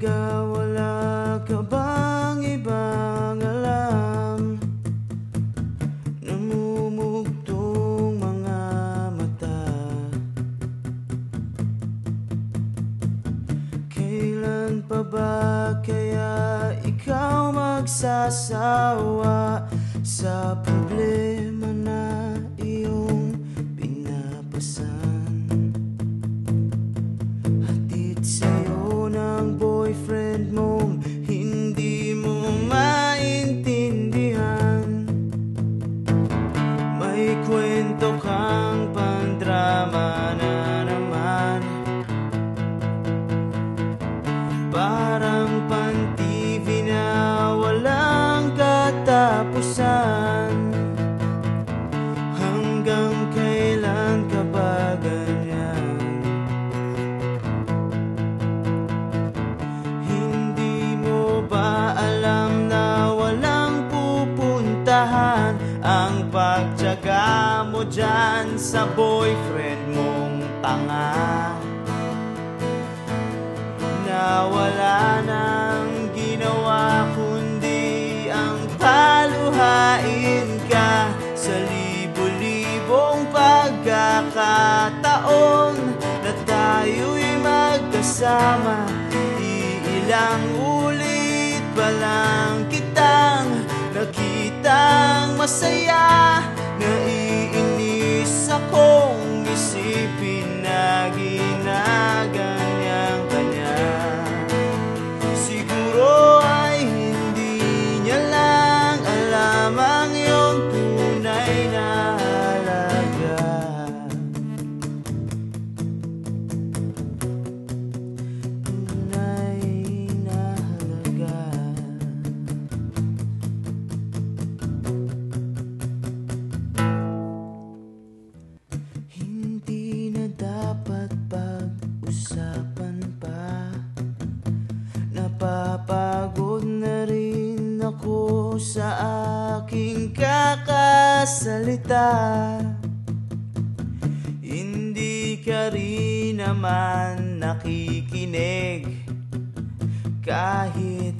talaga wala ka bang ibang alam? Namumugtong mga mata. Kailan pa ba kaya ikaw magsasawa Sa problema na iyong pinapasan Ang pagtyaga mo dyan sa boyfriend mong tanga. Na wala nang ginawa kundi ang paluhain ka Sa libo-libong pagkakataon Na tayo'y magkasama. Iilang ulit pa lang kitang Nakitang masaya sa aking kakasalita. Hindi ka rin naman nakikinig. Kahit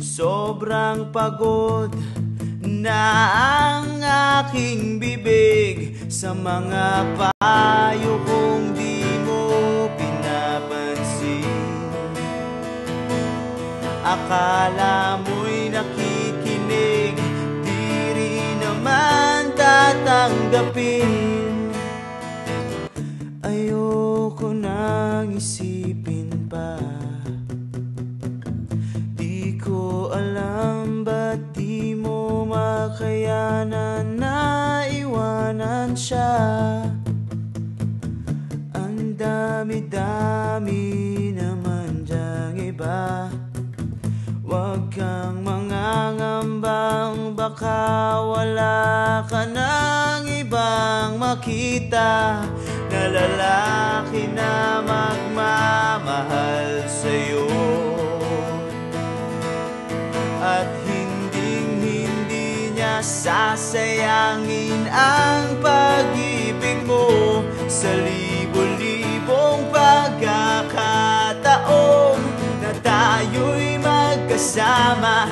sobrang pagod na ang aking bibig Sa mga payo kong di mo pinapansin. Akala tatanggapin Ayoko nang isipin pa. Di ko alam ba't di mo makayanan na iwanan siya. Ang dami-dami naman dyang iba. Huwag kang baka wala ka ng ibang makita. Na lalaki na magmamahal sa'yo. At hinding hindi niya sasayangin ang pag-ibig mo. Sa libo-libong pagkakataon na tayo'y magkasama